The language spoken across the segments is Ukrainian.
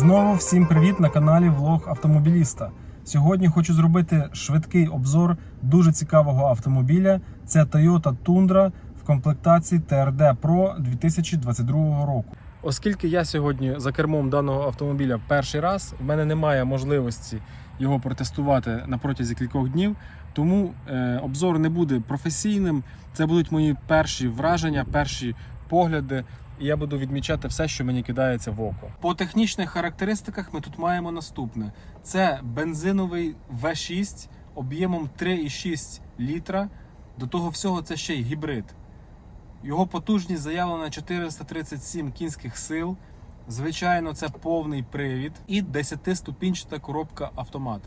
Знову всім привіт на каналі Влог Автомобіліста. Сьогодні хочу зробити швидкий обзор дуже цікавого автомобіля. Це Toyota Tundra в комплектації TRD Pro 2022 року. Оскільки я сьогодні за кермом даного автомобіля перший раз, в мене немає можливості його протестувати на протязі кількох днів, тому е, обзор не буде професійним. Це будуть мої перші враження, перші погляди і я буду відмічати все, що мені кидається в око. По технічних характеристиках ми тут маємо наступне: це бензиновий V6 об'ємом 3,6 літра. До того всього це ще й гібрид. Його потужність заявлена 437 кінських сил. Звичайно, це повний привід і 10-ступінчата коробка автомат.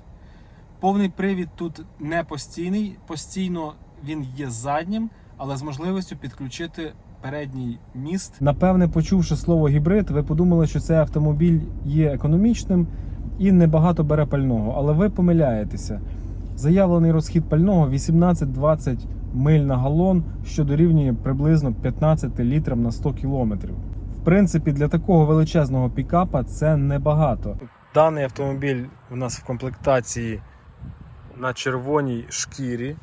Повний привід тут не постійний, постійно він є заднім, але з можливістю підключити передній міст. Напевне, почувши слово гібрид, ви подумали, що цей автомобіль є економічним і небагато бере пального. Але ви помиляєтеся. Заявлений розхід пального 18-20 миль на галон, що дорівнює приблизно 15 літрам на 100 кілометрів. В принципі, для такого величезного пікапа це небагато. Даний автомобіль у нас в комплектації на червоній шкірі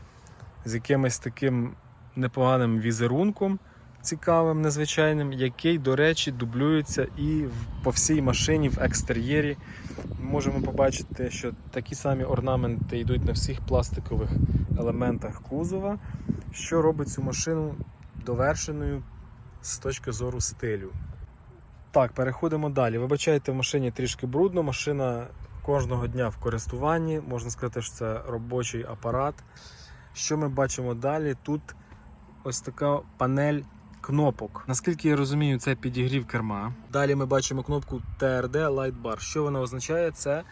з якимось таким непоганим візерунком, цікавим, незвичайним, який, до речі, дублюється і по всій машині в екстер'єрі. Можемо побачити, що такі самі орнаменти йдуть на всіх пластикових елементах кузова, що робить цю машину довершеною з точки зору стилю. Так, переходимо далі. Вибачайте, в машині трішки брудно. Машина кожного дня в користуванні. Можна сказати, що це робочий апарат. Що ми бачимо далі? Тут ось така панель кнопок. Наскільки я розумію, це підігрів керма. Далі ми бачимо кнопку TRD Light Bar. Що вона означає? Це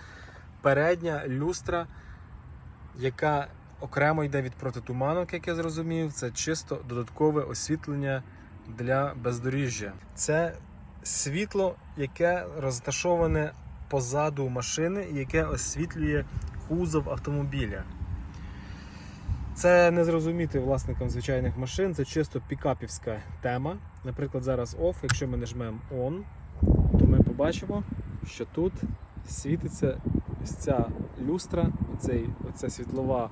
передня люстра, яка окремо йде від протитуманок, як я зрозумів. Це чисто додаткове освітлення для бездоріжжя. Це світло, яке розташоване позаду машини, яке освітлює кузов автомобіля. Це не зрозуміти власникам звичайних машин, це чисто пікапівська тема. Наприклад, зараз OFF, якщо ми нажмемо ON, то ми побачимо, що тут світиться ось ця люстра, оцей, оця світлова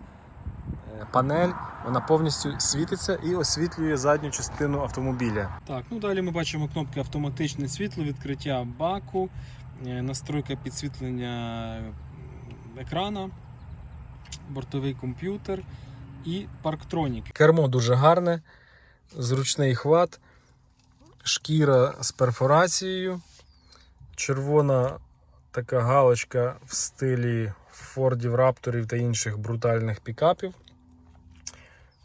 е, панель, вона повністю світиться і освітлює задню частину автомобіля. Так, ну далі ми бачимо кнопки автоматичне світло, відкриття баку, е, настройка підсвітлення екрана, бортовий комп'ютер і парктронік. Кермо дуже гарне, зручний хват, шкіра з перфорацією, червона така галочка в стилі Фордів, Рапторів та інших брутальних пікапів.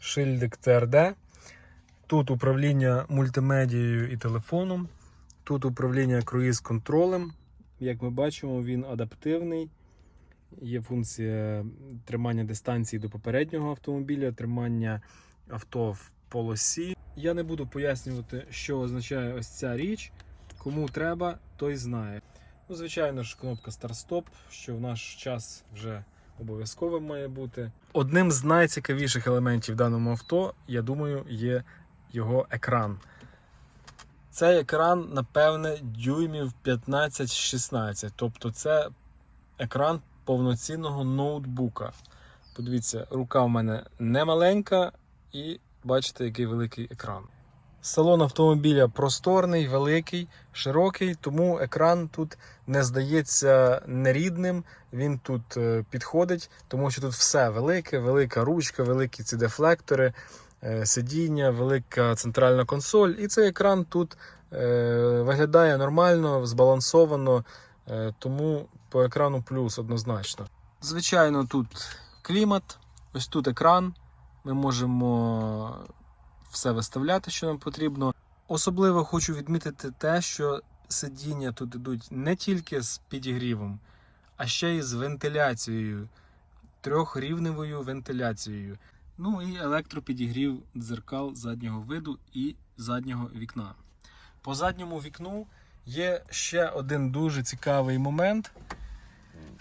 Шильдик ТРД. Тут управління мультимедією і телефоном. Тут управління круїз-контролем. Як ми бачимо, він адаптивний. Є функція тримання дистанції до попереднього автомобіля, тримання авто в полосі. Я не буду пояснювати, що означає ось ця річ. Кому треба, той знає. Ну, звичайно ж, кнопка старт-стоп, що в наш час вже обов'язковим має бути. Одним з найцікавіших елементів даному авто, я думаю, є його екран. Цей екран, напевне, дюймів 15-16. Тобто це екран повноцінного ноутбука. Подивіться, рука в мене не маленька, і бачите, який великий екран. Салон автомобіля просторний, великий, широкий, тому екран тут не здається нерідним. Він тут е, підходить, тому що тут все велике, велика ручка, великі ці дефлектори, е, сидіння, велика центральна консоль. І цей екран тут е, виглядає нормально, збалансовано, тому по екрану плюс однозначно. Звичайно, тут клімат, ось тут екран. Ми можемо все виставляти, що нам потрібно. Особливо хочу відмітити те, що сидіння тут ідуть не тільки з підігрівом, а ще й з вентиляцією, трьохрівневою вентиляцією. Ну і електропідігрів дзеркал заднього виду і заднього вікна. По задньому вікну є ще один дуже цікавий момент.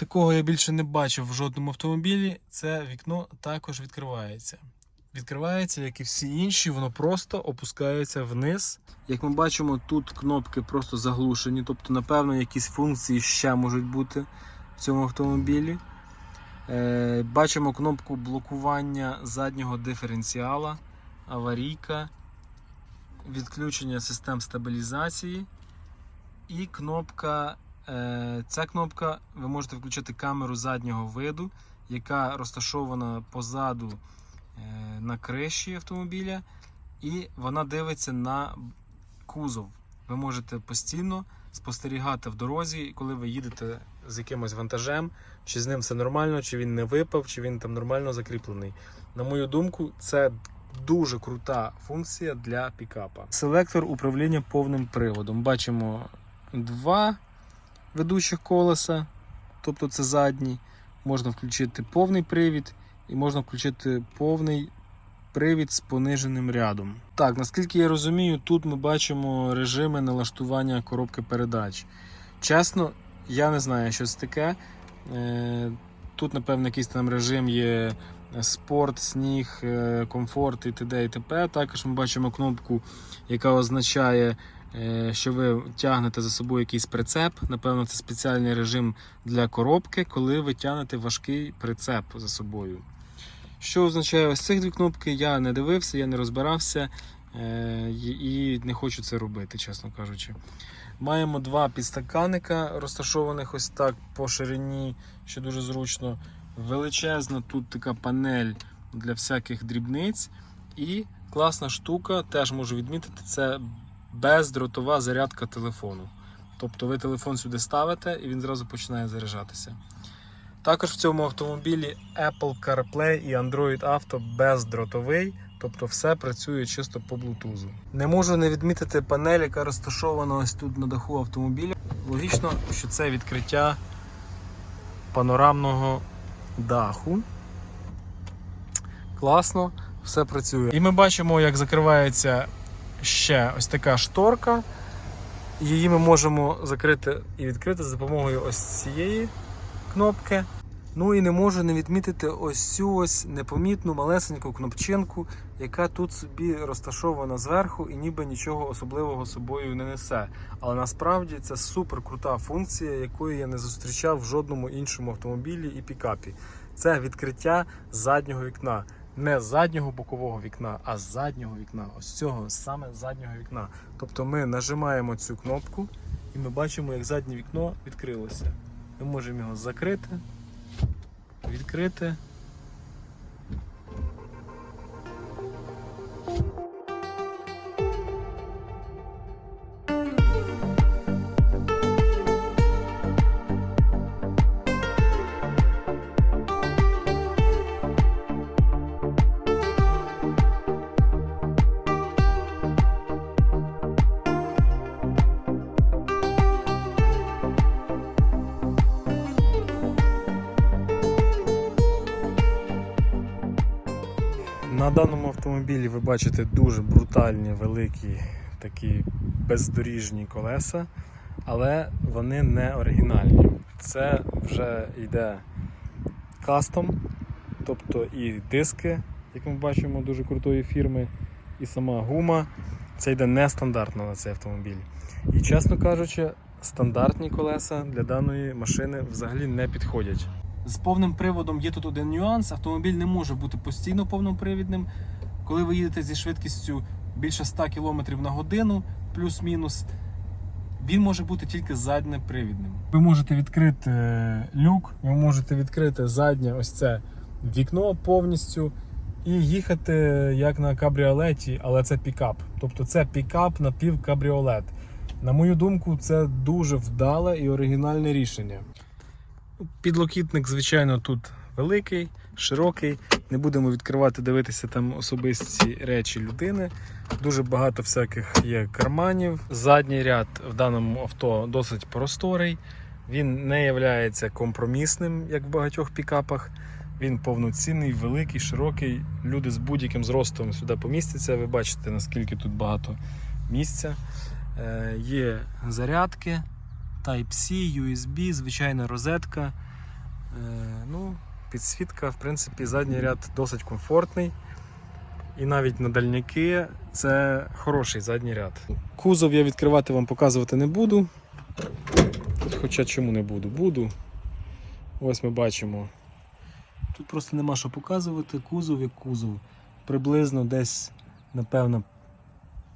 Такого я більше не бачив в жодному автомобілі. Це вікно також відкривається. відкривається, як і всі інші, воно просто опускається вниз. Як ми бачимо, тут кнопки просто заглушені, тобто, напевно, якісь функції ще можуть бути в цьому автомобілі. Е, Бачимо кнопку блокування заднього диференціала, аварійка, відключення систем стабілізації і кнопка. Е, Ця кнопка ви можете включити камеру заднього виду, яка розташована позаду е, на криші автомобіля, і вона дивиться на кузов. Ви можете постійно спостерігати в дорозі, коли ви їдете з якимось вантажем, чи з ним все нормально, чи він не випав, чи він там нормально закріплений. На мою думку, це дуже крута функція для пікапа. Селектор управління повним приводом. Бачимо два ведучих колеса, тобто це задні. Можна включити повний привід і можна включити повний привід з пониженим рядом. Так, наскільки я розумію, тут ми бачимо режими налаштування коробки передач. Чесно, я не знаю, що це таке. Е, Тут, напевно, якийсь там режим є спорт, сніг, е, комфорт і т.д. і т.п. Також ми бачимо кнопку, яка означає, е, що ви тягнете за собою якийсь прицеп. Напевно, це спеціальний режим для коробки, коли ви тягнете важкий прицеп за собою. Що означає ось цих дві кнопки, я не дивився, я не розбирався е, і не хочу це робити, чесно кажучи. Маємо два підстаканника, розташованих ось так по ширині, що дуже зручно. Величезна тут така панель для всяких дрібниць. І класна штука, теж можу відмітити, це бездротова зарядка телефону. Тобто ви телефон сюди ставите і він зразу починає заряджатися. Також в цьому автомобілі Apple CarPlay і Android Auto бездротовий, тобто все працює чисто по Bluetooth. Не можу не відмітити панель, яка розташована ось тут на даху автомобіля. Логічно, що це відкриття панорамного даху. Класно, все працює. І ми бачимо, як закривається ще ось така шторка. Її ми можемо закрити і відкрити за допомогою ось цієї кнопки. Ну і не можу не відмітити ось цю ось непомітну малесеньку кнопчинку, яка тут собі розташована зверху і ніби нічого особливого собою не несе. Але насправді це супер крута функція, якої я не зустрічав в жодному іншому автомобілі і пікапі. Це відкриття заднього вікна. Не з заднього бокового вікна, а з заднього вікна. Ось цього саме з заднього вікна. Тобто ми нажимаємо цю кнопку і ми бачимо, як заднє вікно відкрилося. Ми можемо його закрити, відкрити. На даному автомобілі ви бачите дуже брутальні, великі такі бездоріжні колеса, але вони не оригінальні. Це вже йде кастом, тобто і диски, як ми бачимо, дуже крутої фірми, і сама гума. Це йде нестандартно на цей автомобіль. І чесно кажучи, стандартні колеса для даної машини взагалі не підходять. З повним приводом є тут один нюанс. Автомобіль не може бути постійно повнопривідним. Коли ви їдете зі швидкістю більше 100 км на годину, плюс-мінус, він може бути тільки заднепривідним. Ви можете відкрити е, люк, ви можете відкрити заднє ось це вікно повністю і їхати як на кабріолеті, але це пікап. Тобто це пікап напівкабріолет. На мою думку, це дуже вдале і оригінальне рішення. Підлокітник, звичайно, тут великий, широкий. Не будемо відкривати, дивитися там особисті речі людини. Дуже багато всяких є карманів. Задній ряд в даному авто досить просторий. Він не є компромісним, як в багатьох пікапах. Він повноцінний, великий, широкий. Люди з будь-яким зростом сюди помістяться. Ви бачите, наскільки тут багато місця. Е, Є зарядки. Type-C, USB, звичайна розетка. Е, ну, підсвітка, в принципі, задній ряд досить комфортний. і навіть на дальняки це хороший задній ряд. Кузов я відкривати вам показувати не буду. Хоча чому не буду? Буду. Ось ми бачимо. Тут просто нема що показувати. Кузов як кузов. Приблизно десь, напевно,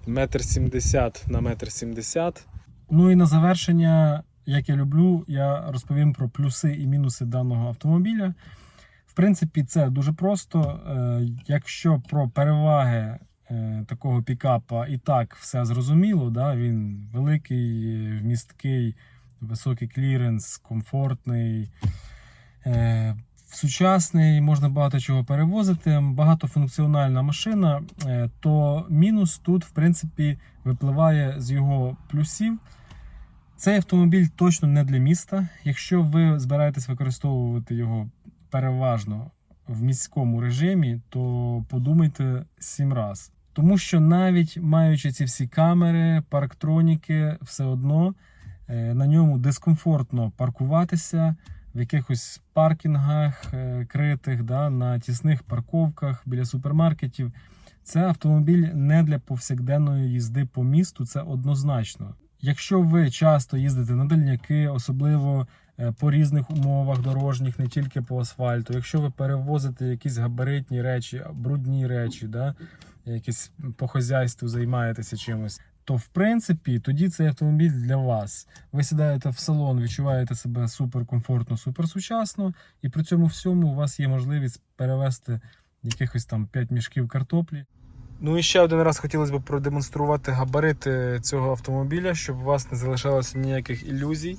метр сімдесят на метр сімдесят. Ну і на завершення, як я люблю, я розповім про плюси і мінуси даного автомобіля. В принципі, це дуже просто. Е, Якщо про переваги е, такого пікапа і так все зрозуміло, да? він великий, вмісткий, високий кліренс, комфортний, е, сучасний, можна багато чого перевозити, багатофункціональна машина, е, то мінус тут, в принципі, випливає з його плюсів. Цей автомобіль точно не для міста. Якщо ви збираєтесь використовувати його переважно в міському режимі, то подумайте сім раз. Тому що навіть маючи ці всі камери, парктроніки, все одно е, на ньому дискомфортно паркуватися в якихось паркінгах е, критих, да, на тісних парковках біля супермаркетів. Це автомобіль не для повсякденної їзди по місту, це однозначно. Якщо ви часто їздите на дальняки, особливо е, по різних умовах дорожніх, не тільки по асфальту, якщо ви перевозите якісь габаритні речі, брудні речі, да, якісь по хазяйству займаєтеся чимось, то в принципі тоді цей автомобіль для вас. Ви сідаєте в салон, відчуваєте себе суперкомфортно, суперсучасно, і при цьому всьому у вас є можливість перевезти якихось там 5 мішків картоплі. Ну і ще один раз хотілося б продемонструвати габарити цього автомобіля, щоб у вас не залишалося ніяких ілюзій.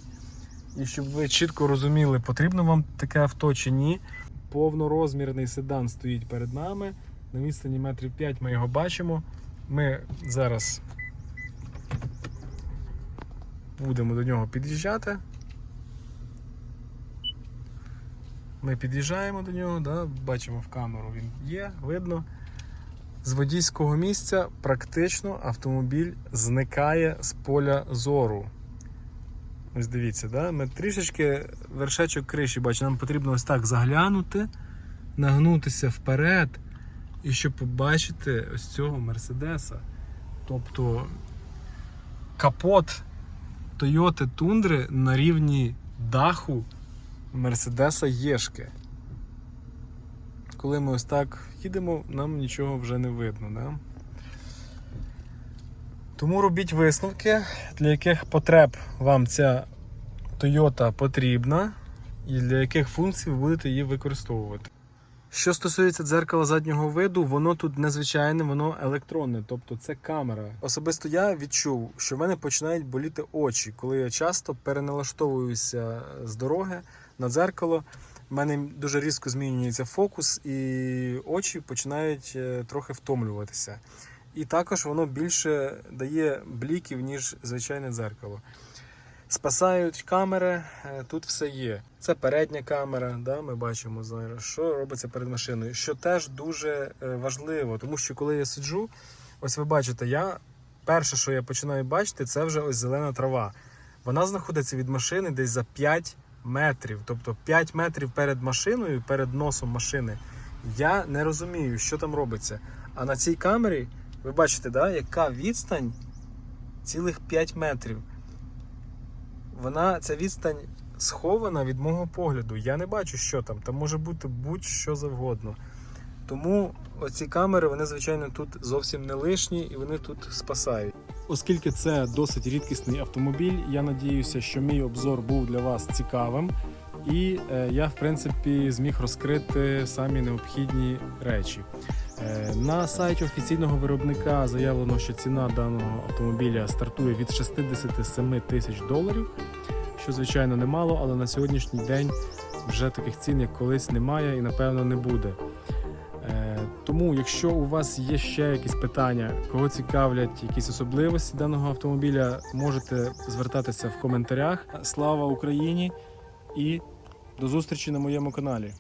І щоб ви чітко розуміли, потрібно вам таке авто чи ні. Повнорозмірний седан стоїть перед нами. На відстані метрів 5 ми його бачимо. Ми зараз будемо до нього під'їжджати. Ми під'їжджаємо до нього, да, бачимо в камеру, він є, видно. З водійського місця практично автомобіль зникає з поля зору. Ось дивіться, да? ми трішечки вершечок криші бачимо, нам потрібно ось так заглянути, нагнутися вперед, і щоб побачити ось цього Мерседеса. Тобто капот Toyota Тундри на рівні даху Мерседеса Єшки. Коли ми ось так їдемо, нам нічого вже не видно. Да? Тому робіть висновки, для яких потреб вам ця Toyota потрібна і для яких функцій ви будете її використовувати. Що стосується дзеркала заднього виду, воно тут незвичайне, воно електронне, тобто це камера. Особисто я відчув, що в мене починають боліти очі, коли я часто переналаштовуюся з дороги на дзеркало. У мене дуже різко змінюється фокус, і очі починають е, трохи втомлюватися. І також воно більше дає бліків, ніж звичайне дзеркало. Спасають камери, е, тут все є. Це передня камера, да, ми бачимо зараз, що робиться перед машиною, що теж дуже е, важливо, тому що коли я сиджу, ось ви бачите, я перше, що я починаю бачити, це вже ось зелена трава. Вона знаходиться від машини десь за 5 метрів, тобто 5 метрів перед машиною, перед носом машини. Я не розумію, що там робиться. А на цій камері ви бачите, да, яка відстань цілих 5 метрів. Вона ця відстань схована від мого погляду. Я не бачу, що там. Там може бути будь-що завгодно. Тому оці камери, вони, звичайно, тут зовсім не лишні і вони тут спасають. Оскільки це досить рідкісний автомобіль, я надіюся, що мій обзор був для вас цікавим. І е, я, в принципі, зміг розкрити самі необхідні речі. Е, На сайті офіційного виробника заявлено, що ціна даного автомобіля стартує від 67 тисяч доларів, що звичайно немало, але на сьогоднішній день вже таких цін, як колись, немає і напевно не буде. Е, Тому, якщо у вас є ще якісь питання, кого цікавлять якісь особливості даного автомобіля, можете звертатися в коментарях. Слава Україні і до зустрічі на моєму каналі.